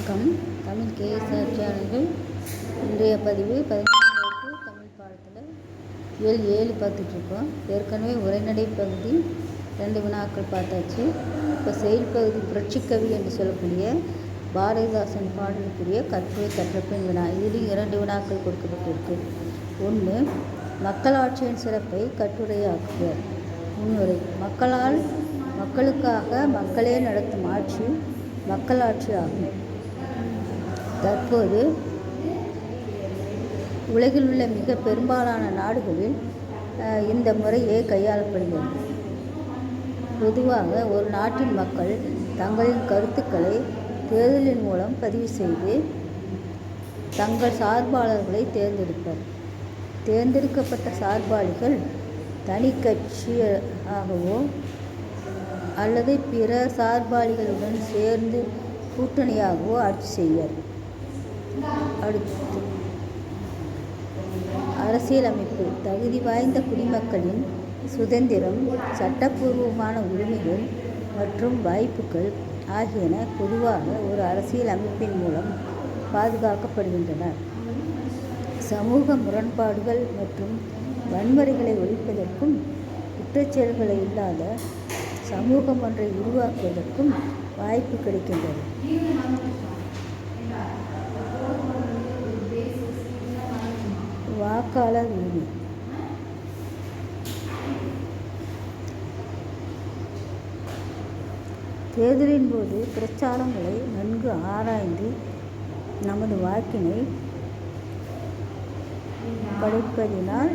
வணக்கம். தமிழ் கேஎஸ்ஆர் சேனல்கள் இன்றைய பதிவு பதினொன்றாம் வகுப்பு தமிழ் பாடத்தில் இயல் ஏழு பார்த்துட்ருக்கோம். ஏற்கனவே உரைநடை பகுதி ரெண்டு வினாக்கள் பார்த்தாச்சு. இப்போ செயல்பகுதி புரட்சிக்கவி என்று சொல்லக்கூடிய பாரதிதாசன் பாடலுக்குரிய கட்டுரை கற்றப்பின் வினா. இதிலும் இரண்டு வினாக்கள் கொடுக்கப்பட்டிருக்கு. ஒன்று மக்களாட்சியின் சிறப்பை கட்டுரையாக்குக முன்னுரை மக்களால் மக்களுக்காக மக்களே நடத்தும் ஆட்சி மக்களாட்சி ஆகும். தற்போது உலகில் உள்ள மிக பெரும்பாலான நாடுகளில் இந்த முறையே கையாளப்படுகிறது. பொதுவாக ஒரு நாட்டின் மக்கள் தங்களின் கருத்துக்களை தேர்தலின் மூலம் பதிவு செய்து தங்கள் சார்பாளர்களை தேர்ந்தெடுப்பர். தேர்ந்தெடுக்கப்பட்ட சார்பாளிகள் தனி கட்சியாகவோ அல்லது பிற சார்பாளிகளுடன் சேர்ந்து கூட்டணியாகவோ ஆட்சி செய்வர். அடுத்து. அரசியலமைப்பு தகுதி வாய்ந்த குடிமக்களின் சுதந்திரம் சட்டப்பூர்வமான உரிமைகள் மற்றும் வாய்ப்புகள் ஆகியன பொதுவாக ஒரு அரசியல் அமைப்பின் மூலம் பாதுகாக்கப்படுகின்றன. சமூக முரண்பாடுகள் மற்றும் வன்முறைகளை ஒழிப்பதற்கும் குற்றச்செயல்களை இல்லாத சமூகம் ஒன்றை உருவாக்குவதற்கும் வாய்ப்பு கிடைக்கின்றது. வாக்காளர் வேணி தேர்தலின் போது பிரச்சாரங்களை நன்கு ஆராய்ந்து நமது வாக்கினை படைப்பதினால்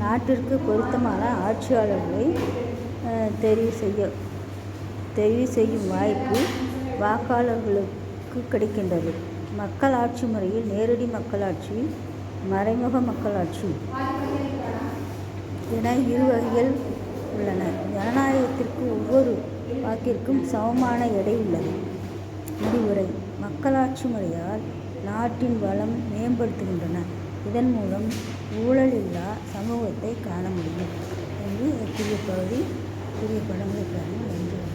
நாட்டிற்கு பொருத்தமான ஆட்சியாளர்களை தெரிவு செய்ய தெரிவு செய்யும் வாய்ப்பு வாக்காளர்களுக்கு கிடைக்கின்றது. மக்களாட்சி முறையில் நேரடி மக்களாட்சி மறைமுக மக்களாட்சி என இரு வகைகள் உள்ளன. ஜனநாயகத்திற்கு ஒவ்வொரு வாக்கிற்கும் சமமான எடை உள்ளது. முடிவுரை மக்களாட்சி முறையால் நாட்டின் வளம் மேம்படுத்துகின்றன. இதன் மூலம் ஊழல் இல்லா சமூகத்தை காண முடியும். என்று புதிய பகுதி புதிய படங்களை பாருங்கள் நன்றி